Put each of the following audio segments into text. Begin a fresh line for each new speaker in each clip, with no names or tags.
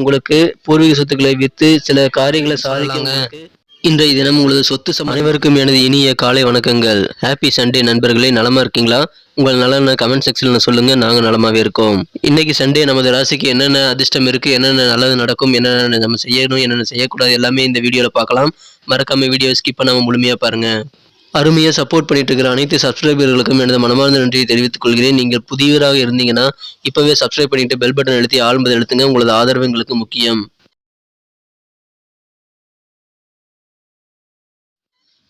உங்களுக்கு பூர்வீக சொத்துக்களை வித்து சில காரியங்களை சாதிக்கங்க இன்றைய தினம் உங்களது சொத்து சம் அனைவருக்கும் எனது இனிய காலை வணக்கங்கள். ஹாப்பி சண்டே நண்பர்களே நலமா இருக்கீங்களா? உங்கள் நலனை கமெண்ட் செக்ஷன்ல சொல்லுங்க நாங்க நலமாவே இருக்கோம். இன்னைக்கு சண்டே நமது ராசிக்கு என்னென்ன அதிர்ஷ்டம் இருக்கு என்னென்ன நல்லது நடக்கும் என்னென்ன நம்ம செய்யணும் என்னென்ன செய்யக்கூடாது எல்லாமே இந்த வீடியோல பார்க்கலாம். மறக்காம வீடியோ ஸ்கிப் பண்ணாம முழுமையா பாருங்க. அருமையாக சப்போர்ட் பண்ணிட்டு இருக்கிற அனைத்து சப்ஸ்கிரைபர்களுக்கும் எனது மனமார்ந்த நன்றியை தெரிவித்துக் கொள்கிறேன். நீங்கள் புதியவராக இருந்தீங்கன்னா இப்போவே சப்ஸ்கிரைப் பண்ணிட்டு பெல் பட்டன் எழுத்தி ஆழ்மதை எழுத்துங்க உங்களது ஆதரவு எங்களுக்கு முக்கியம்.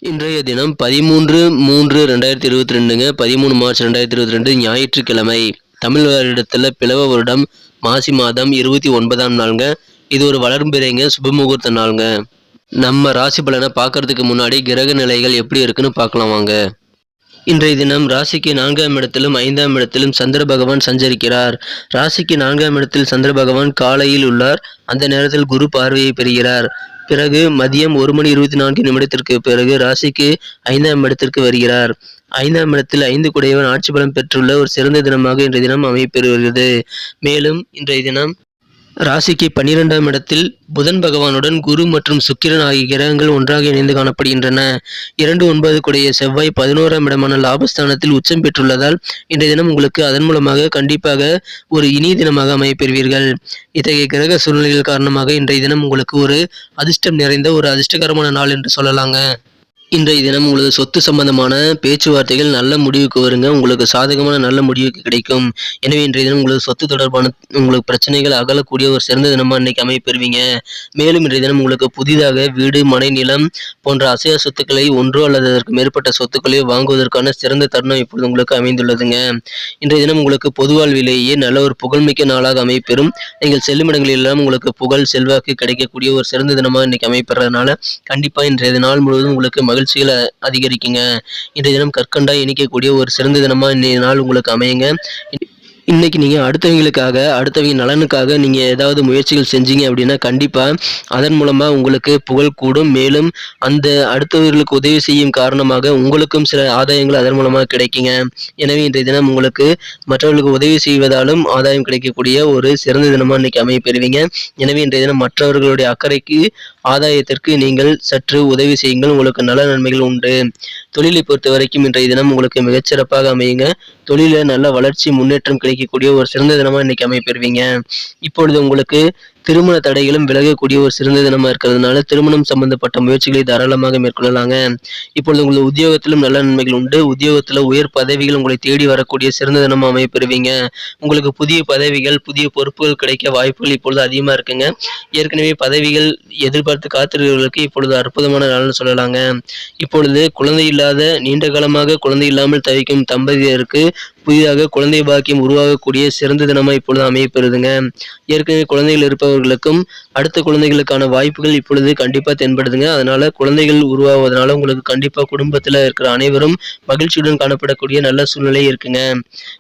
இன்றைய தினம் பதிமூன்று மூன்று ரெண்டாயிரத்தி இருபத்தி ரெண்டுங்க பதிமூணு மார்ச் ரெண்டாயிரத்தி இருபத்தி ரெண்டு ஞாயிற்றுக்கிழமை. தமிழ் வருடத்தில் பிளவ வருடம் மாசி மாதம் இருபத்தி ஒன்பதாம் நாளுங்க. இது ஒரு வளர்ம்பிறைங்க சுபமுகூர்த்த நாளுங்க. நம்ம ராசி பலனை பார்க்கறதுக்கு முன்னாடி கிரக நிலைகள் எப்படி இருக்குன்னு பார்க்கலாம் வாங்க. இன்றைய தினம் ராசிக்கு நான்காம் இடத்திலும் ஐந்தாம் இடத்திலும் சந்திர பகவான் சஞ்சரிக்கிறார். ராசிக்கு நான்காம் இடத்தில் சந்திர பகவான் காலையில் உள்ளார். அந்த நேரத்தில் குரு பார்வையை பெறுகிறார். பிறகு மதியம் ஒரு மணி இருபத்தி நான்கு நிமிடத்திற்கு பிறகு ராசிக்கு ஐந்தாம் இடத்திற்கு வருகிறார். ஐந்தாம் இடத்தில் ஐந்து குடையவன் ஆட்சி பலம் பெற்றுள்ள ஒரு சிறந்த தினமாக இன்றைய தினம் அமைப்பெறுகிறது மேலும் இன்றைய தினம் ராசிக்கு பன்னிரெண்டாம் இடத்தில் புதன் பகவானுடன் குரு மற்றும் சுக்கிரன் ஆகிய கிரகங்கள் ஒன்றாக இணைந்து காணப்படுகின்றன. இரண்டு ஒன்பது கூடிய செவ்வாய் பதினோராம் இடமான லாபஸ்தானத்தில் உச்சம் பெற்றுள்ளதால் இன்றைய தினம் உங்களுக்கு அதன் மூலமாக கண்டிப்பாக ஒரு இனிய தினமாக அமையப்பெறுவீர்கள். இத்தகைய கிரக சூழ்நிலைகள் காரணமாக இன்றைய தினம் உங்களுக்கு ஒரு அதிர்ஷ்டம் நிறைந்த ஒரு அதிர்ஷ்டகரமான நாள் என்று சொல்லலாங்க. இன்றைய தினம் உங்களது சொத்து சம்பந்தமான பேச்சுவார்த்தைகள் நல்ல முடிவுக்கு வருங்க. உங்களுக்கு சாதகமான நல்ல முடிவுக்கு கிடைக்கும். எனவே இன்றைய தினம் உங்களுக்கு சொத்து தொடர்பான உங்களுக்கு பிரச்சனைகள் அகலக்கூடிய ஒரு சிறந்த தினமாக இன்னைக்கு அமைப்பெறுவீங்க மேலும் இன்றைய தினம் உங்களுக்கு புதிதாக வீடு மனை நிலம் போன்ற அசைய சொத்துக்களை ஒன்றோ அல்லது அதற்கு மேற்பட்ட சொத்துக்களை வாங்குவதற்கான சிறந்த தருணம் இப்பொழுது உங்களுக்கு அமைந்துள்ளதுங்க. இன்றைய தினம் உங்களுக்கு பொது வாழ்விலேயே நல்ல ஒரு புகழ்மிக்க நாளாக அமைப்பெறும் நீங்கள் செல்லும் இடங்களில் எல்லாம் உங்களுக்கு புகழ் செல்வாக்கு கிடைக்கக்கூடிய ஒரு சிறந்த தினமாக இன்னைக்கு அமைப்பெறதுனால கண்டிப்பாக இன்றைய நாள் முழுவதும் உங்களுக்கு மகிழ்ச்சிகளை அதிகரிக்குங்க. இன்றைய தினம் கற்கண்டாய் இணைக்கக்கூடிய ஒரு சிறந்த தினமாக இன்றைய நாள் உங்களுக்கு அமையுங்க. இன்னைக்கு நீங்கள் அடுத்தவங்களுக்காக அடுத்தவங்க நலனுக்காக நீங்கள் ஏதாவது முயற்சிகள் செஞ்சீங்க அப்படின்னா கண்டிப்பாக அதன் மூலமாக உங்களுக்கு புகழ் கூடும். மேலும் அந்த அடுத்தவர்களுக்கு உதவி செய்யும் காரணமாக உங்களுக்கும் சில ஆதாயங்கள் அதன் மூலமாக கிடைக்குங்க. எனவே இன்றைய தினம் உங்களுக்கு மற்றவர்களுக்கு உதவி செய்வதாலும் ஆதாயம் கிடைக்கக்கூடிய ஒரு சிறந்த தினமாக இன்னைக்கு அமைய பெறுவீங்க எனவே இன்றைய தினம் மற்றவர்களுடைய அக்கறைக்கு ஆதாயத்திற்கு நீங்கள் சற்று உதவி செய்யுங்கள். உங்களுக்கு நல நன்மைகள் உண்டு. தொழிலை பொறுத்த வரைக்கும் இன்றைய தினம் உங்களுக்கு மிகச்சிறப்பாக அமையுங்க. தொழில நல்ல வளர்ச்சி முன்னேற்றம் கிடைக்கக்கூடிய ஒரு சிறந்த தினமா இன்னைக்கு அமைப்பெறுவீங்க இப்பொழுது உங்களுக்கு திருமண தடைகளும் விலகக்கூடிய ஒரு சிறந்த தினமா இருக்கிறதுனால திருமணம் சம்பந்தப்பட்ட முயற்சிகளை தாராளமாக மேற்கொள்ளலாங்க. இப்பொழுது உங்களது உத்தியோகத்திலும் நல்ல நன்மைகள் உண்டு. உத்தியோகத்துல உயர் பதவிகள் உங்களை தேடி வரக்கூடிய சிறந்த தினமா அமைப்பெறுவீங்க உங்களுக்கு புதிய பதவிகள் புதிய பொறுப்புகள் கிடைக்க வாய்ப்புகள் இப்பொழுது அதிகமா இருக்குங்க. ஏற்கனவே பதவிகள் எதிர்பார்த்து காத்திருக்கிறவர்களுக்கு இப்பொழுது அற்புதமான நாள்னு சொல்லலாங்க. இப்பொழுது குழந்தை இல்லாத நீண்ட காலமாக குழந்தை இல்லாமல் தவிக்கும் தம்பதியருக்கு புதிதாக குழந்தை பாக்கியம் உருவாகக்கூடிய சிறந்த தினமாக இப்பொழுது அமையப்பெறுதுங்க. ஏற்கனவே குழந்தைகள் இருப்பவர்களுக்கும் அடுத்த குழந்தைகளுக்கான வாய்ப்புகள் இப்பொழுது கண்டிப்பாக தென்படுதுங்க. அதனால குழந்தைகள் உருவாவதனால உங்களுக்கு கண்டிப்பாக குடும்பத்தில் இருக்கிற அனைவரும் மகிழ்ச்சியுடன் காணப்படக்கூடிய நல்ல சூழ்நிலை இருக்குங்க.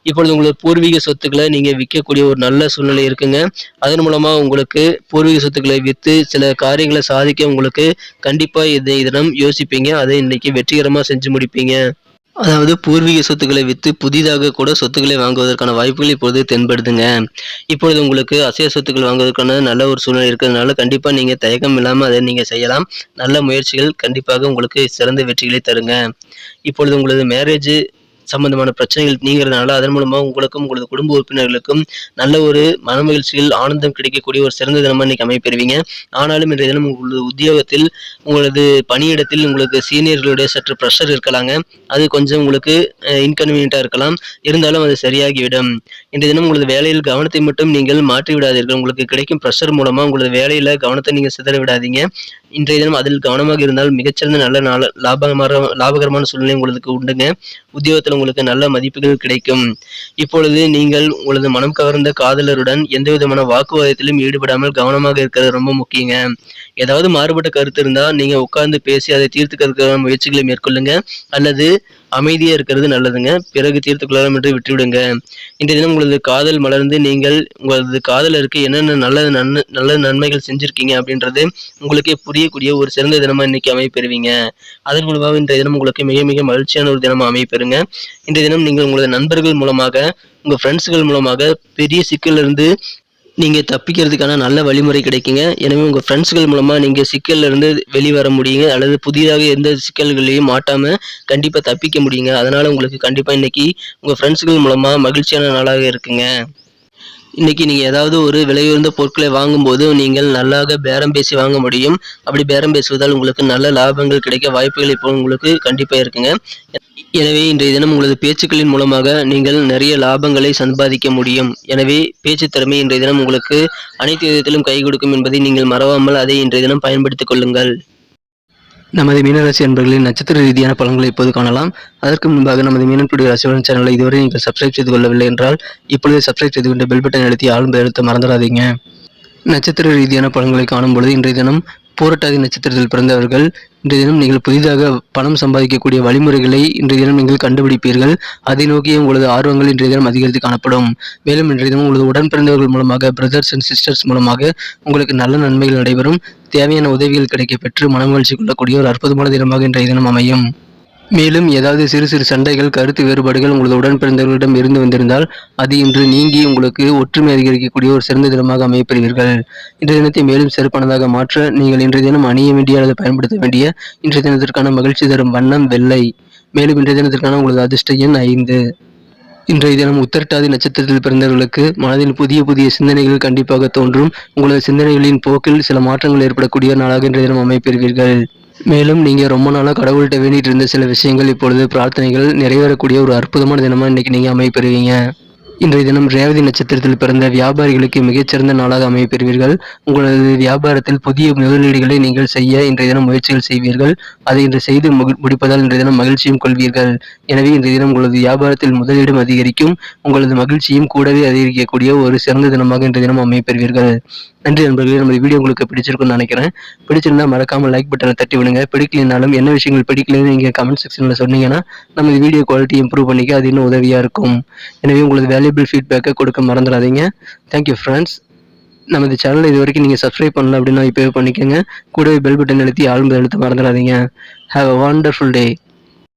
இப்பொழுது உங்களுக்கு பூர்வீக சொத்துக்களை நீங்கள் விற்கக்கூடிய ஒரு நல்ல சூழ்நிலை இருக்குங்க. அதன் மூலமாக உங்களுக்கு பூர்வீக சொத்துக்களை விற்று சில காரியங்களை சாதிக்க உங்களுக்கு கண்டிப்பாக இதை தினம் யோசிப்பீங்க. அதை இன்னைக்கு வெற்றிகரமாக செஞ்சு முடிப்பீங்க. அதாவது பூர்வீக சொத்துக்களை விற்று புதிதாக கூட சொத்துக்களை வாங்குவதற்கான வாய்ப்புகள் இப்பொழுது தென்படுதுங்க. இப்பொழுது உங்களுக்கு அசைய சொத்துக்கள் வாங்குவதற்கான நல்ல ஒரு சூழ்நிலை இருக்கிறதுனால கண்டிப்பாக நீங்கள் தயக்கம் இல்லாமல் அதை நீங்கள் செய்யலாம். நல்ல முயற்சிகள் கண்டிப்பாக உங்களுக்கு சிறந்த வெற்றிகளை தருங்க. இப்பொழுது உங்களது மேரேஜ் சம்பந்தமான பிரச்சனைகள் நீங்கிறதுனால அதன் மூலமாக உங்களுக்கும் உங்களது குடும்ப உறுப்பினர்களுக்கும் நல்ல ஒரு மனமகிழ்ச்சியில் ஆனந்தம் கிடைக்கக்கூடிய ஒரு சிறந்த தினமா இன்னைக்கு அமைப்பெறுவீங்க ஆனாலும் இன்றைய தினம் உங்களது உத்தியோகத்தில் உங்களது பணியிடத்தில் உங்களுக்கு சீனியர்களுடைய சற்று ப்ரெஷர் இருக்கலாங்க. அது கொஞ்சம் உங்களுக்கு இன்கன்வீனியண்ட்டாக இருக்கலாம். இருந்தாலும் அது சரியாகிவிடும். இன்றைய தினம் உங்களது வேலையில் கவனத்தை மட்டும் நீங்கள் மாற்றி விடாதீர்கள். உங்களுக்கு கிடைக்கும் ப்ரெஷர் மூலமாக உங்களது வேலையில் கவனத்தை நீங்கள் சிதற விடாதீங்க. இன்றைய தினம் அதில் கவனமாக இருந்தால் மிகச்சிறந்த நல்ல நாள் லாபகரமான லாபகரமான சூழ்நிலை உங்களுக்கு உண்டுங்க. உத்தியோகத்தில் உங்களுக்கு நல்ல மதிப்புகள் கிடைக்கும். இப்பொழுது நீங்கள் உங்களது மனம் கவர்ந்த காதலருடன் எந்த விதமான வாக்குவாதத்திலும் ஈடுபடாமல் கவனமாக இருக்கிறது ரொம்ப முக்கியங்க. ஏதாவது மாறுபட்ட கருத்து இருந்தால் நீங்க உட்கார்ந்து பேசி அதை தீர்த்து தீர்த்துக்கிறதுக்கான முயற்சிகளை மேற்கொள்ளுங்க. அல்லது அமைதியாக இருக்கிறது நல்லதுங்க. பிறகு தீர்த்து கொள்ளலாம் விட்டுவிடுங்க. இன்றைய தினம் உங்களது காதல் மலர்ந்து நீங்கள் உங்களது காதலருக்கு என்னென்ன நல்ல நன்மை நல்ல நன்மைகள் செஞ்சுருக்கீங்க அப்படின்றது உங்களுக்கே புரியக்கூடிய ஒரு சிறந்த தினமாக இன்றைக்கி அமைப்பெறுவீங்க அதன் மூலமாக இன்றைய தினம் உங்களுக்கு மிக மிக மகிழ்ச்சியான ஒரு தினமாக அமைப்பெறுங்க இன்றைய தினம் நீங்கள் உங்களது நண்பர்கள் மூலமாக உங்கள் ஃப்ரெண்ட்ஸ்கள் மூலமாக பெரிய சிக்கலிருந்து நீங்கள் தப்பிக்கிறதுக்கான நல்ல வழிமுறை கிடைக்குங்க. எனவே உங்கள் ஃப்ரெண்ட்ஸ்கள் மூலமாக நீங்கள் சிக்கலில் இருந்து வெளிவர முடியுங்க. அல்லது புதிதாக எந்த சிக்கல்களையும் மாட்டாமல் கண்டிப்பாக தப்பிக்க முடியுங்க. அதனால் உங்களுக்கு கண்டிப்பாக இன்றைக்கி உங்கள் ஃப்ரெண்ட்ஸ்கள் மூலமாக மகிழ்ச்சியான நாளாக இருக்குங்க. இன்றைக்கி நீங்கள் ஏதாவது ஒரு விலையுயர்ந்த பொருட்களை வாங்கும்போது நீங்கள் நல்லாக பேரம் பேசி வாங்க முடியும். அப்படி பேரம் பேசுவதால் உங்களுக்கு நல்ல லாபங்கள் கிடைக்க வாய்ப்புகள் இப்போ உங்களுக்கு கண்டிப்பாக இருக்குங்க. எனவே இன்றைய தினம் உங்களது பேச்சுக்களின் மூலமாக நீங்கள் நிறைய லாபங்களை சம்பாதிக்க முடியும். எனவே பேச்சு திறமை இன்றைய தினம் உங்களுக்கு அனைத்து விதத்திலும் கை கொடுக்கும் என்பதை நீங்கள் மறவாமல் அதை இன்றைய தினம் பயன்படுத்திக் கொள்ளுங்கள். நமது மீனராசி அன்பர்களின் நட்சத்திர ரீதியான பலன்களை இப்போது காணலாம். அதற்கு முன்பாக நமது மீனன்புடைய ராசிபலன் சேனலை இதுவரை நீங்கள் சப்ஸ்கிரைப் செய்து கொள்ளவில்லை என்றால் இப்பொழுது சப்ஸ்கிரைப் செய்து கொண்டு பெல் பட்டன் அழுத்தி ஆழ்ந்த எழுத்த மறந்துடாதீங்க. நட்சத்திர ரீதியான பலன்களை காணும் பொழுது இன்றைய தினம் பூரட்டாதி நட்சத்திரத்தில் பிறந்தவர்கள் இன்றைய தினம் நீங்கள் புதிதாக பணம் சம்பாதிக்கக்கூடிய வழிமுறைகளை இன்றைய தினம் நீங்கள் கண்டுபிடிப்பீர்கள். அதை நோக்கிய உங்களது ஆர்வங்கள் இன்றைய தினம் அதிகரித்து காணப்படும். மேலும் இன்றைய தினம் உங்களது உடன் பிறந்தவர்கள் மூலமாக பிரதர்ஸ் அண்ட் சிஸ்டர்ஸ் மூலமாக உங்களுக்கு நல்ல நன்மைகள் நடைபெறும். தேவையான உதவிகள் கிடைக்கப்பெற்று மனமகிழ்ச்சி கொள்ளக்கூடிய ஒரு அற்புதமான தினமாக இன்றைய தினம் அமையும். மேலும் ஏதாவது சிறு சிறு சண்டைகள் கருத்து வேறுபாடுகள் உங்களது உடன் பிறந்தவர்களிடம் இருந்து வந்திருந்தால் அது இன்று நீங்கி உங்களுக்கு ஒற்றுமை அதிகரிக்கக்கூடிய ஒரு சிறந்த தினமாக அமையப்பெறுவீர்கள். இன்றைய தினத்தை மேலும் சிறப்பானதாக மாற்ற நீங்கள் இன்றைய தினம் அணிய வேண்டிய அல்லது பயன்படுத்த வேண்டிய இன்றைய தினத்திற்கான மகிழ்ச்சி தரும் வண்ணம் வெள்ளை. மேலும் இன்றைய தினத்திற்கான உங்களது அதிர்ஷ்ட எண் ஐந்து. இன்றைய தினம் உத்தரட்டாதி நட்சத்திரத்தில் பிறந்தவர்களுக்கு மனதில் புதிய புதிய சிந்தனைகள் கண்டிப்பாக தோன்றும். உங்களது சிந்தனைகளின் போக்கில் சில மாற்றங்கள் ஏற்படக்கூடிய நாளாக இன்றைய தினம் அமைப்பெறுவீர்கள் மேலும் நீங்கள் ரொம்ப நாளாக கடவுள்கிட்ட வேண்டிகிட்டு இருந்த சில விஷயங்கள் இப்பொழுது பிரார்த்தனைகள் நிறைவேறக்கூடிய ஒரு அற்புதமான தினமாக இன்றைக்கி நீங்கள் அமைப்பெறுவீங்க இன்றைய தினம் ரேவதி நட்சத்திரத்தில் பிறந்த வியாபாரிகளுக்கு மிகச்சிறந்த நாளாக அமைப்பெறுவீர்கள் உங்களது வியாபாரத்தில் புதிய முதலீடுகளை நீங்கள் செய்ய இன்றைய தினம் முயற்சிகள் செய்வீர்கள். அதை இன்று செய்து முடிப்பதால் இன்றைய தினம் மகிழ்ச்சியும் கொள்வீர்கள். எனவே இன்றைய தினம் உங்களது வியாபாரத்தில் முதலீடும் அதிகரிக்கும். உங்களது மகிழ்ச்சியும் கூடவே அதிகரிக்கக்கூடிய ஒரு சிறந்த தினமாக இன்றைய தினம் அமைப்பெறுவீர்கள் நன்றி நண்பர்களே நம்ம வீடியோ உங்களுக்கு பிடிச்சிருக்கும்னு நினைக்கிறேன். பிடிச்சிருந்தா மறக்காம லைக் பட்டனை தட்டி விடுங்க. பிடிக்கலனாலும் என்ன விஷயங்கள் பிடிக்கலன்னு நீங்கள் கமெண்ட் செக்ஷனில் சொன்னீங்கன்னா நம்ம வீடியோ குவாலிட்டி இம்ப்ரூவ் பண்ணிக்க அது இன்னும் உதவியாக இருக்கும். எனவே உங்களுக்கு வேல்யூபிள் ஃபீட்பேக்கை கொடுக்க மறந்துடாதீங்க. தேங்க்யூ ஃப்ரெண்ட்ஸ் நமது சேனலை இது வரைக்கும் நீங்கள் சப்ஸ்கிரைப் பண்ணல அப்படின்னா இப்போவே பண்ணிக்கோங்க. கூடவே பெல் பட்டன் அழுத்தி ஆழ்ந்து எழுத்து மறந்துடாதீங்க. Have a wonderful day